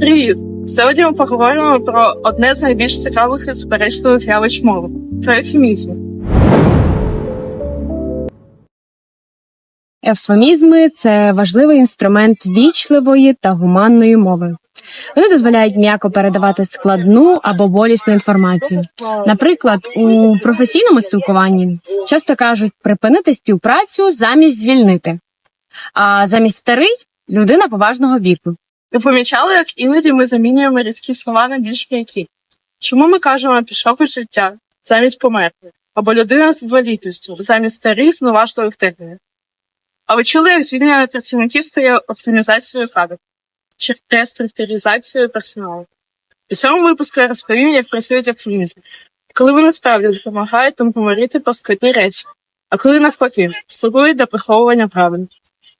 Привіт! Сьогодні ми поговоримо про одне з найбільш цікавих і суперечливих явищ мови про ефемізми. Ефемізми це важливий інструмент вічливої та гуманної мови. Вони дозволяють м'яко передавати складну або болісну інформацію. Наприклад, у професійному спілкуванні часто кажуть припинити співпрацю замість звільнити, а замість старий людина поважного віку. Ви помічали, як іноді ми замінюємо різкі слова на більш м'які? Чому ми кажемо пішов із життя замість померти? Або людина з інвалідністю замість старих зневажливих термінів? А ви чули, як звільнення працівників стає оптимізацією кадрів чи реструктуризацією персоналу? У цьому випуску я розповім, як працюють ефемізми, коли вони справді допомагають нам говорити про складні речі, а коли навпаки слугують для приховування правил.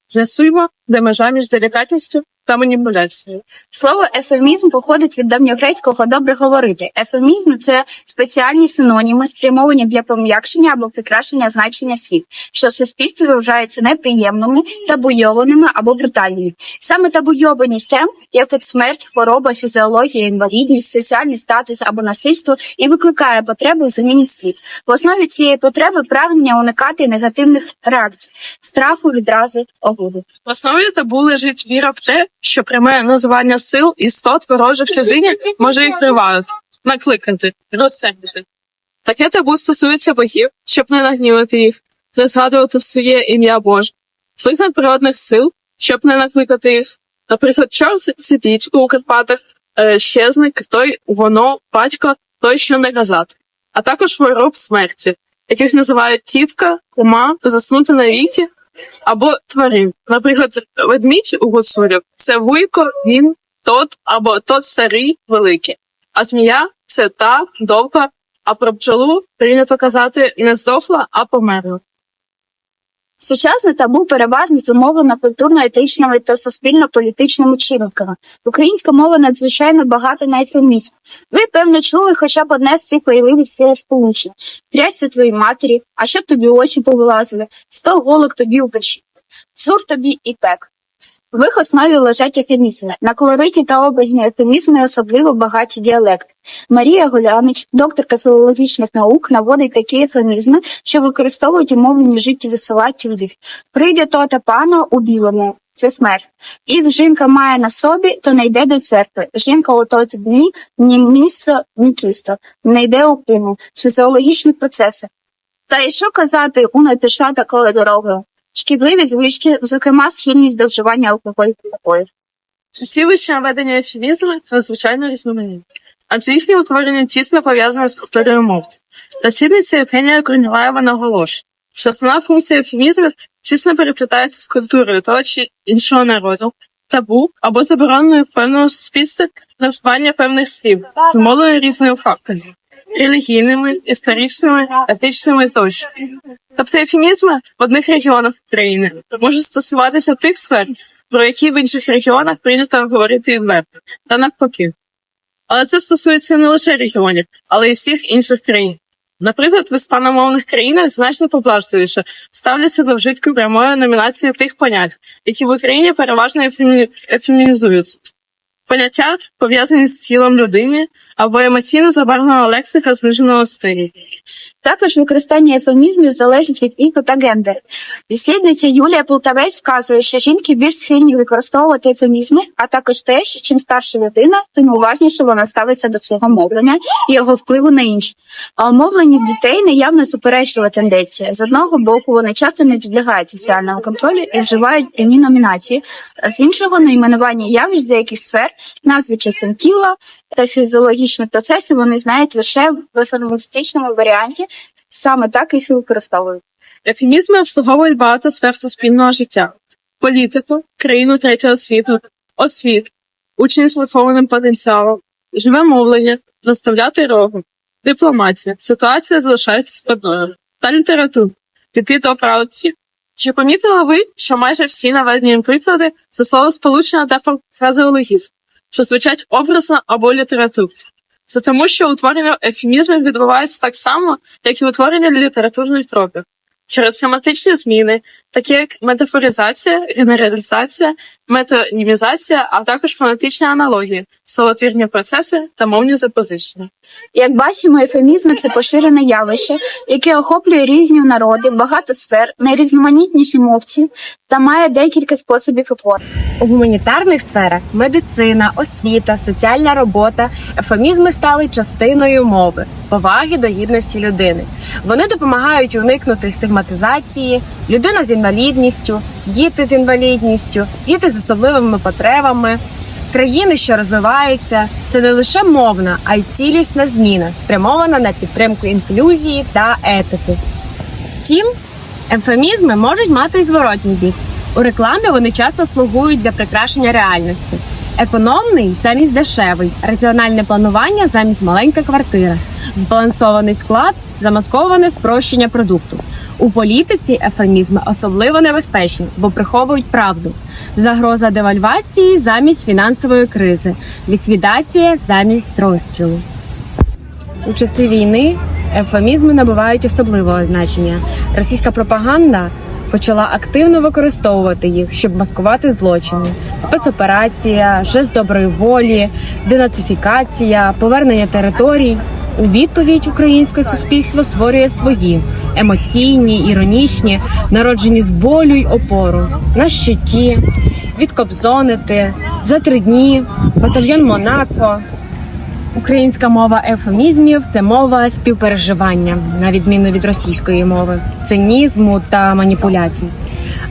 З'ясуємо, де межа між делікатністю та маніпуляцією. Слово ефемізм походить від давньогрецького добре говорити. Ефемізм це спеціальні синоніми, спрямовані для пом'якшення або прикрашення значення слів, що в суспільстві вважаються неприємними, табуйованими або брутальними. Саме табуйованість тем, як от смерть, хвороба, фізіологія, інвалідність, соціальний статус або насильство, і викликає потребу в заміні слів. В основі цієї потреби прагнення уникати негативних реакцій, страху, відрази, огиду. В основі табу лежить віра в те, що пряме називання сил істот ворожих людині може їх привалити, накликати, розсердити. Таке табу стосується богів, щоб не нагнівати їх, не згадувати своє ім'я Боже, злих надприродних сил, щоб не накликати їх. Наприклад, чорт сидіть у Карпатах, е, щезник, той воно, батько, той, що не казати, а також хвороб смерті, яких називають тітка, кума, заснути навіки, або тварин. Наприклад, ведмідь у гуцулів це вуйко, він, тот або тот старий, великий. А змія це та довга, а про бджолу прийнято казати не здохла, а померла. Сучасне табу переважно зумовлено культурно-етичними та суспільно-політичними чинниками. Українська мова надзвичайно багата на ефемізм. Ви, певно, чули хоча б одне з цих виявливих сполучень. Трясся твоїй матері, а щоб тобі очі повилазили, сто голок тобі у печі. Цур тобі і пек. В їх основі лежать ефемізми. На колоритні та образні ефемізми особливо багаті діалекти. Марія Голянич, докторка філологічних наук, наводить такі ефемізми, що використовують умовлені житті села тюдів. Прийде то та пано у білому. Це смерть. І жінка має на собі, то не йде до церкви. Жінка у той дні ні місце, ні кісто, не йде у пину. Фізіологічні процеси. Та й що казати, уна пішла такою дорогою. Шкідливі звички, зокрема схильність до вживання алкоголю та напоїв. Ці вище наведення ефемізми надзвичайно різноманітні, адже їхнє утворення тісно пов'язане з культурою мовця. Дослідниця Євгенія Корнілаєва наголошує, що основна функція ефемізмів тісно переплітається з культурою того чи іншого народу, табу або забороненою в певному суспільстві на вживання певних слів, зумовленою різними факторами релігійними, історичними, етичними тощо. Тобто ефемізми в одних регіонах України можуть стосуватися тих сфер, про які в інших регіонах прийнято говорити відверто, та навпаки. Але це стосується не лише регіонів, але й всіх інших країн. Наприклад, в іспаномовних країнах значно поблажливіше ставляться до вжитку прямої номінації тих понять, які в Україні переважно ефемі- ефемінізуються. Поняття пов'язані з тілом людини або емоційно забарвленого лексика зниженого стилю. Також використання ефемізмів залежить від віку та гендеру. Дослідниця Юлія Полтавець вказує, що жінки більш схильні використовувати ефемізми, а також те, що чим старша людина, тим уважніше вона ставиться до свого мовлення і його впливу на інших. А у дітей неявно суперечлива тенденція. З одного боку, вони часто не підлягають соціальному контролю і вживають прямі номінації, а з іншого найменування явищ з деяких сфер, назви частин тіла та фізіологічні процеси вони знають лише в ефемістичному варіанті, саме так їх і використовують. Ефемізми обслуговують багато сфер суспільного життя: політику, країну третього світу, освіт, учні з вихованим потенціалом, живе мовлення, заставляти рогу, дипломатія, ситуація залишається складною та літературу, піти до правці. Чи помітили ви, що майже всі наведені приклади це слово сполучення та фразеологізм, що звучать образно або літературно? Це тому, що утворення ефемізмів відбувається так само, як і утворення літературних тропів через семантичні зміни такі як метафоризація, генералізація, метонімізація, а також фонетичні аналогії, словотвірні процеси та мовні запозичення. Як бачимо, ефемізми це поширене явище, яке охоплює різні народи, багато сфер, найрізноманітніші мовці та має декілька способів утворення. У гуманітарних сферах медицина, освіта, соціальна робота, ефемізми стали частиною мови, поваги до гідності людини. Вони допомагають уникнути стигматизації, людина з інвалідністю, діти з інвалідністю, діти з особливими потребами. Країни, що розвиваються, це не лише мовна, а й цілісна зміна, спрямована на підтримку інклюзії та етики. Втім, Ефемізми можуть мати й зворотній бік. У рекламі вони часто слугують для прикрашення реальності. Економний замість дешевий, раціональне планування замість маленька квартира, збалансований склад, замасковане спрощення продукту. У політиці ефемізми особливо небезпечні, бо приховують правду. Загроза девальвації замість фінансової кризи, ліквідація замість розстрілу. У часи війни ефемізми набувають особливого значення. Російська пропаганда почала активно використовувати їх, щоб маскувати злочини: спецоперація, жест доброї волі, денацифікація, повернення територій. У відповідь українське суспільство створює свої емоційні, іронічні, народжені з болю й опору на щиті, відкобзонити за три дні, батальйон Монако. Українська мова ефемізмів це мова співпереживання, на відміну від російської мови, цинізму та маніпуляцій.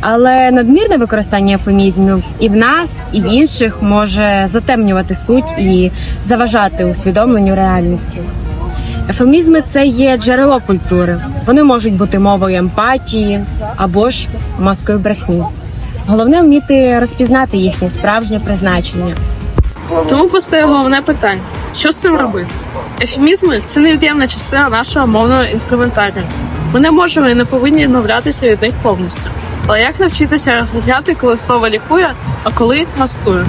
Але надмірне використання ефемізмів і в нас, і в інших може затемнювати суть і заважати усвідомленню реальності. Ефемізми це є джерело культури. Вони можуть бути мовою емпатії або ж маскою брехні. Головне вміти розпізнати їхнє справжнє призначення. Тому постає головне питання: що з цим робити? Ефемізми це невід'ємна частина нашого мовного інструментарію. Ми не можемо і не повинні відмовлятися від них повністю. Але як навчитися розрізняти, коли слово лікує, а коли маскує?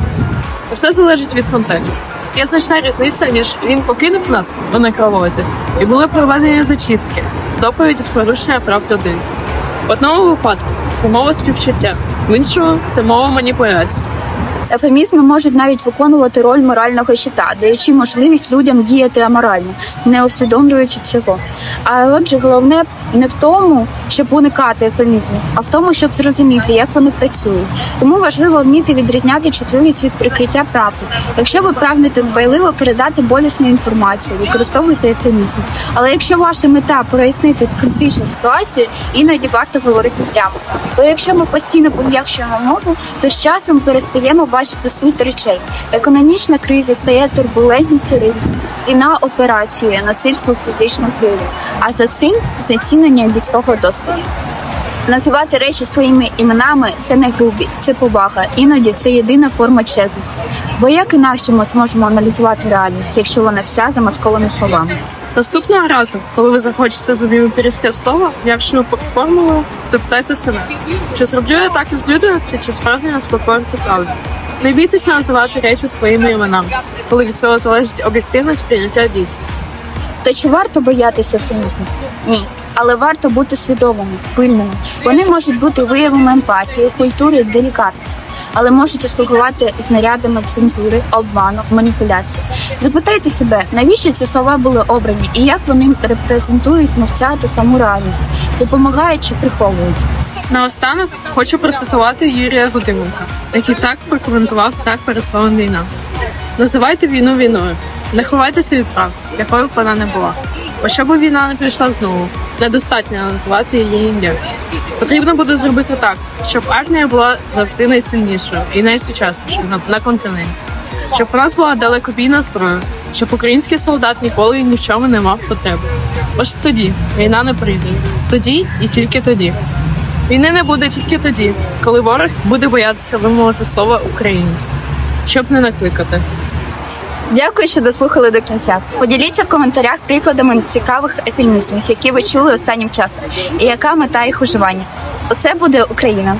Все залежить від контексту. Є значна різниця, ніж він покинув нас у некролозі, і були проведені зачистки, доповіді з порушення прав людини. В одному випадку це мова співчуття, в іншому це мова маніпуляції. Ефемізми можуть навіть виконувати роль морального щита, даючи можливість людям діяти аморально, не усвідомлюючи цього. А отже, головне не в тому, щоб уникати ефемізмів, а в тому, щоб зрозуміти, як вони працюють. Тому важливо вміти відрізняти чутливість від прикриття правди. Якщо ви прагнете дбайливо передати болісну інформацію, використовуйте ефемізми. Але якщо ваша мета прояснити критичну ситуацію, іноді варто говорити прямо. Бо якщо ми постійно пом'якшуємо мову, то з часом перестаємо бачити суть речей. Економічна криза стає турбулентністю ринку, війна операцією, насильство фізичним впливом. А за цим знецінення людського досвіду. Називати речі своїми іменами це не грубість, це повага. Іноді це єдина форма чесності. Бо як інакше ми зможемо аналізувати реальність, якщо вона вся замаскована словами? Наступного разу, коли ви захочете замінити різке слово, м'якшою формулою, запитайте себе, чи зроблю я так із людяності, чи справді не спотворити правду. Не бійтеся називати речі своїми іменами, коли від цього залежить об'єктивне сприйняття дійсності. То чи варто боятися ефемізму? Ні. Але варто бути свідомими, пильними. Вони можуть бути виявами емпатії, культури, делікатності, але можуть слугувати знарядами цензури, обману, маніпуляції. Запитайте себе, навіщо ці слова були обрані і як вони репрезентують мовця та саму реальність, допомагають чи приховують. Наостанок хочу процитувати Юрія Гудименка, який так прокоментував страх перед словом війна. Називайте війну війною, не ховайтеся від прав, якою б вона не була. Бо щоб війна не прийшла знову, недостатньо називати її ім'я. Потрібно буде зробити так, щоб армія була завжди найсильнішою і найсучаснішою на, на континенті. Щоб у нас була далекобійна зброя, щоб український солдат ніколи і ні в чому не мав потреби. Ось тоді війна не прийде. Тоді і тільки тоді. Війни не буде тільки тоді, коли ворог буде боятися вимовити слово українець, щоб не накликати. Дякую, що дослухали до кінця. Поділіться в коментарях прикладами цікавих ефемізмів, які ви чули останнім часом, і яка мета їх уживання. Усе буде Україна.